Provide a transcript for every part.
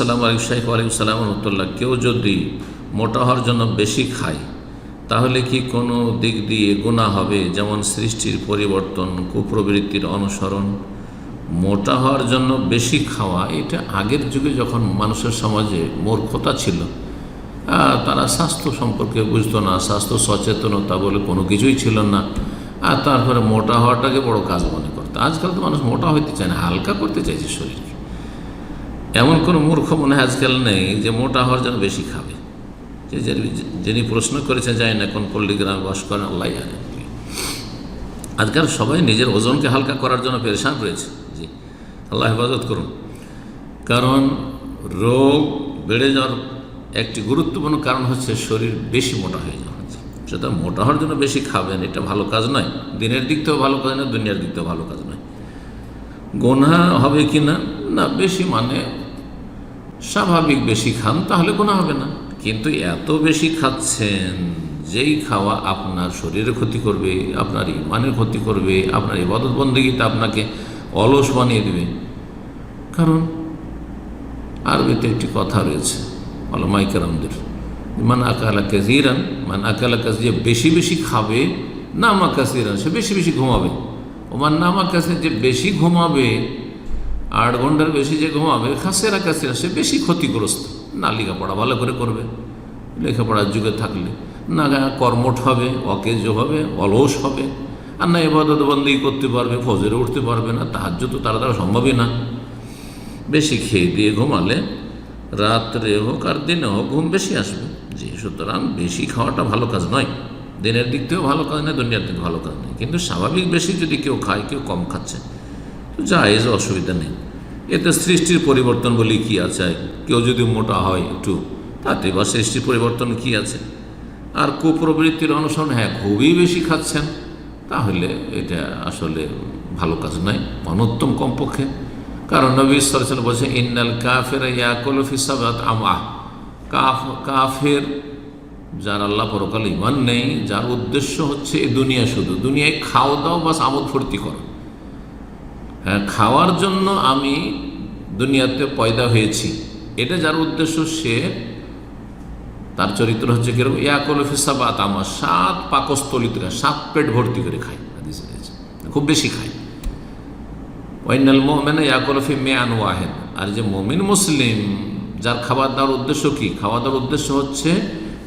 আসসালামু আলাইকুম শাহ আলাইকুম সালাম রহমতুল্লাহ কেউ যদি মোটা হওয়ার জন্য বেশি খায়, তাহলে কি কোনো দিক দিয়ে গুণা হবে? যেমন সৃষ্টির পরিবর্তন, কুপ্রবৃত্তির অনুসরণ। মোটা হওয়ার জন্য বেশি খাওয়া, এটা আগের যুগে যখন মানুষের সমাজে মূর্খতা ছিল তারা স্বাস্থ্য সম্পর্কে বুঝতো না, স্বাস্থ্য সচেতনতা বলে কোনো কিছুই ছিল না। আর তারপরে মোটা হওয়াটাকে বড় কাজ মনে করতো। আজকাল তো মানুষ মোটা হইতে চায় না, হালকা করতে চাইছে শরীরকে। এমন কোনো মূর্খ মনে হয় আজকাল নেই যে মোটা হওয়ার জন্য বেশি খাবে। যে যিনি প্রশ্ন করেছেন যায় না কোন পল্লীগ্রামে বাস করেন আল্লাহ আজকাল সবাই নিজের ওজনকে হালকা করার জন্য পেরেশান রয়েছে জি, আল্লাহ হেফাজত করুন। কারণ রোগ বেড়ে যাওয়ার একটি গুরুত্বপূর্ণ কারণ হচ্ছে শরীর বেশি মোটা হয়ে যাওয়া। হচ্ছে সেটা মোটা হওয়ার জন্য বেশি খাবেন, এটা ভালো কাজ নয়। দিনের দিক থেকেও ভালো কাজ নয়, দুনিয়ার দিক থেকেও ভালো কাজ নয়। গোনা হবে কি না? না, বেশি মানে স্বাভাবিক বেশি খান, তাহলে কোনো হবে না। কিন্তু এত বেশি খাচ্ছেন, যেই খাওয়া আপনার শরীরে ক্ষতি করবে, আপনার ইমানের ক্ষতি করবে, আপনার ইবাদত বন্দীতে আপনাকে অলস বানিয়ে দেবে। কারণ আরবিতে একটি কথা রয়েছে অলমাইকারামদের মান আকালা কাজিরান মান আকালা কাজ যে বেশি বেশি খাবে, নামা কাসিরান, সে বেশি বেশি ঘুমাবে। ওমান নামা কাছে যে বেশি ঘুমাবে আট ঘণ্টার বেশি যে ঘুমাবে, খাসেরা কাসেরা সে বেশি ক্ষতিগ্রস্ত। না লেখাপড়া ভালো করে করবে। লেখাপড়ার যুগে থাকলে না কর্মঠ হবে, অকেজ হবে, অলস হবে। আর না এবাদত বন্দি করতে পারবে, ফজরে উঠতে পারবে না তাহার্য তো তারা দ্বারা সম্ভবই না। বেশি খেয়ে দিয়ে ঘুমালে রাত্রে হোক আর দিনে হোক ঘুম বেশি আসবে। যে সুতরাং বেশি খাওয়াটা ভালো কাজ নয়। দিনের দিক থেকেও ভালো কাজ নয়, দুনিয়ার দিক ভালো কাজ নয়। কিন্তু স্বাভাবিক বেশি যদি কেউ খায়, কেউ কম খাচ্ছে। জায়েজ অসুবিধা নেই। এতে সৃষ্টির পরিবর্তন বলি কি আছে? কেউ যদি মোটা হয় একটু, তাতে বা সৃষ্টির পরিবর্তন কি আছে? আর কুপ্রবৃত্তির অনুসরণ হ্যাঁ খুবই বেশি খাচ্ছেন, তাহলে এটা আসলে ভালো কাজ নয় অনুত্তম কমপক্ষে। কারণ নবী সরসল বলছে ইন্নাল কাফের ইয়াকুল আমা কাফ, কাফের, যার আল্লাহ পরকাল ইমান নেই, যার উদ্দেশ্য হচ্ছে এই দুনিয়া শুধু। দুনিয়ায় খাও দাও বাস আমোদ ফুর্তি করো। খাওয়ার জন্য আমি দুনিয়াতে পয়দা হয়েছি। এটা যার উদ্দেশ্য সে তার চরিত্র হচ্ছে কীরকম? ইয়াকুল ফিসাবাত আমার সাত পাকস্থলিত সাত পেট ভর্তি করে রয়েছে। খুব বেশি খায়। ওয়াইনাল মোমেন ইয়াকুলফি মেয়ান ওয়াহেদ। আর যে মমিন মুসলিম, যার খাবার দেওয়ার উদ্দেশ্য কি? খাওয়া দাওয়ার উদ্দেশ্য হচ্ছে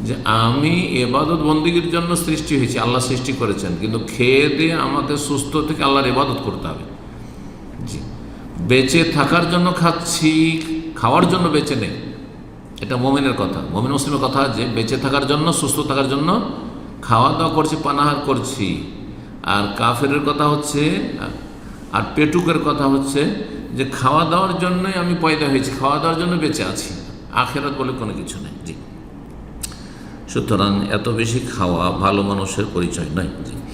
যে আমি এবাদত বন্দীগীর জন্য সৃষ্টি হয়েছি, আল্লাহ সৃষ্টি করেছেন। কিন্তু খেয়ে দিয়ে আমাকে সুস্থ থেকে আল্লাহর ইবাদত করতে হবে। বেঁচে থাকার জন্য খাচ্ছি, খাওয়ার জন্য বেঁচে নেই। এটা মোমিনের কথা। মোমিন মুসলিমের কথা যে বেঁচে থাকার জন্য, সুস্থ থাকার জন্য খাওয়া দাওয়া করছি, পানাহার করছি। আর কাফেরের কথা হচ্ছে, আর পেটুকের কথা হচ্ছে যে খাওয়া দাওয়ার জন্যই আমি পয়দা হয়েছি, খাওয়া দাওয়ার জন্য বেঁচে আছি। আখেরাত বলে কোনো কিছু নেই, জি। সুতরাং এত বেশি খাওয়া ভালো মানুষের পরিচয় নয়, জি।